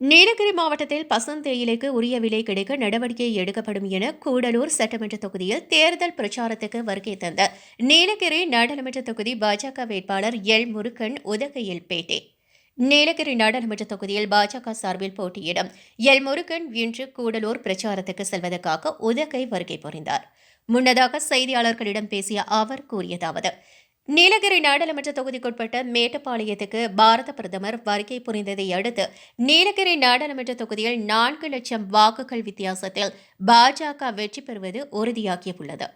நீலகிரி மாவட்டத்தில் பசுந்தேயிலைக்கு உரிய விலை கிடைக்க நடவடிக்கை எடுக்கப்படும் என கூடலூர் சட்டமன்ற தொகுதியில் தேர்தல் பிரச்சாரத்துக்கு வருகை தந்த நீலகிரி நாடாளுமன்ற தொகுதி பாஜக வேட்பாளர் எல் முருகன் உதகையில் பேட்டி நீலகிரி நாடாளுமன்ற தொகுதியில் பாஜக சார்பில் போட்டியிடும் எல் முருகன் இன்று கூடலூர் பிரச்சாரத்துக்கு செல்வதற்காக உதகை வருகை புரிந்தார். முன்னதாக செய்தியாளர்களிடம் பேசிய அவர் கூறியதாவது நீலகிரி நாடாளுமன்ற தொகுதிக்குட்பட்ட மேட்டுப்பாளையத்துக்கு பாரத பிரதமர் வருகை புரிந்ததை அடுத்து நீலகிரி நாடாளுமன்ற தொகுதியில் நான்கு லட்சம் வாக்குகள் வித்தியாசத்தில் பாஜக வெற்றி பெறுவது உறுதியாகியுள்ளது.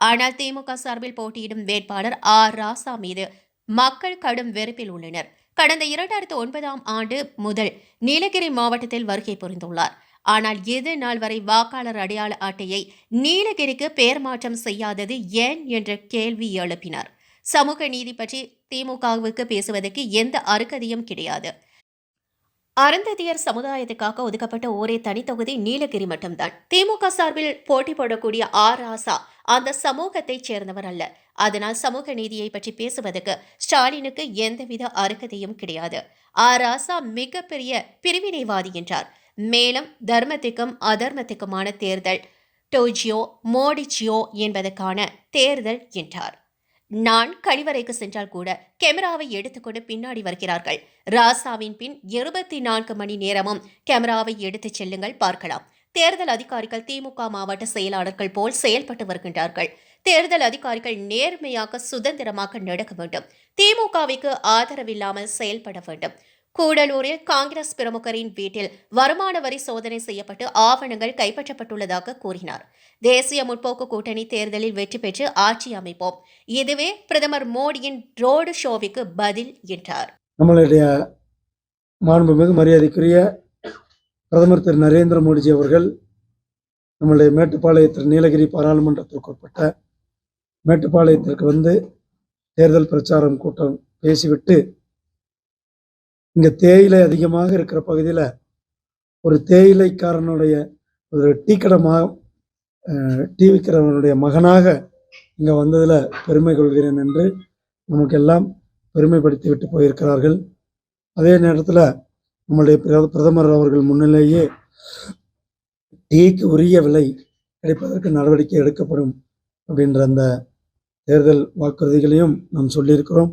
ஆனால் திமுக சார்பில் போட்டியிடும் வேட்பாளர் ஆர். ராசா மீது மக்கள் கடும் வெறுப்பில் உள்ளனர். கடந்த இரண்டாயிரத்து ஒன்பதாம் ஆண்டு முதல் நீலகிரி மாவட்டத்தில் வருகை புரிந்துள்ளார். ஆனால் இது நாள் வரை வாக்காளர் அடையாள அட்டையை நீலகிரிக்கு பெயர் மாற்றம் செய்யாதது ஏன் என்ற கேள்வி எழுப்பினார். சமூக நீதி பற்றி திமுகவுக்கு பேசுவதற்கு எந்த அருகதையும் கிடையாது. அருந்ததியர் சமுதாயத்துக்காக ஒதுக்கப்பட்ட ஒரே தனித்தொகுதி நீலகிரி மட்டும்தான். திமுக சார்பில் போட்டி போடக்கூடிய ஆர் ராசா அந்த சமூகத்தைச் சேர்ந்தவர் அல்ல. அதனால் சமூக நீதியை பற்றி பேசுவதற்கு ஸ்டாலினுக்கு எந்தவித அருகதையும் கிடையாது. ஆர் ராசா மிகப்பெரிய பிரிவினைவாதி என்றார். மேலும் தர்மத்துக்கும் அதர்மத்துக்குமான தேர்தல் டோஜியோ மோடிஜியோ என்பதற்கான தேர்தல் என்றார். நான் கழிவறைக்கு சென்றால் கூட கேமராவை எடுத்துக்கொண்டு பின்னாடி வருகிறார்கள். ராசாவின் பின் இருபத்தி நான்கு மணி நேரமும் கேமராவை எடுத்துச் செல்லுங்கள் பார்க்கலாம். தேர்தல் அதிகாரிகள் திமுக மாவட்ட செயலாளர்கள் போல் செயல்பட்டு வருகின்றார்கள். தேர்தல் அதிகாரிகள் நேர்மையாக சுதந்திரமாக நடக்க வேண்டும். திமுகவிற்கு ஆதரவில்லாமல் செயல்பட வேண்டும். கூடலூரில் காங்கிரஸ் பிரமுகரின் வீட்டில் வருமான வரி சோதனை செய்யப்பட்டு ஆவணங்கள் கைப்பற்றப்பட்டுள்ளதாக கூறினார். தேசிய முற்போக்கு கூட்டணி தேர்தலில் வெற்றி பெற்று ஆட்சி அமைப்போம். இதுவே பிரதமர் மோடியின் ரோடு ஷோவிக்கு பதில் என்றார். நம்மளுடைய மாண்புமிகு மரியாதைக்குரிய பிரதமர் திரு நரேந்திர மோடிஜி அவர்கள் நம்மளுடைய மேட்டுப்பாளையத்தில் நீலகிரி பாராளுமன்றத்திற்கு உட்பட்ட மேட்டுப்பாளையத்திற்கு வந்து தேர்தல் பிரச்சாரம் கூட்டம் பேசிவிட்டு இங்கே தேயிலை அதிகமாக இருக்கிற பகுதியில் ஒரு தேயிலைக்காரனுடைய ஒரு டீ கடமாக டீ விற்கிறவனுடைய மகனாக இங்கே வந்ததில் பெருமை கொள்கிறேன் என்று நமக்கெல்லாம் பெருமைப்படுத்தி விட்டு போயிருக்கிறார்கள். அதே நேரத்தில் நம்முடைய பிரதமர் அவர்கள் முன்னிலேயே டீக்கு உரிய விலை கிடைப்பதற்கு நடவடிக்கை எடுக்கப்படும் அப்படின்ற அந்த தேர்தல் வாக்குறுதிகளையும் நாம் சொல்லியிருக்கிறோம்.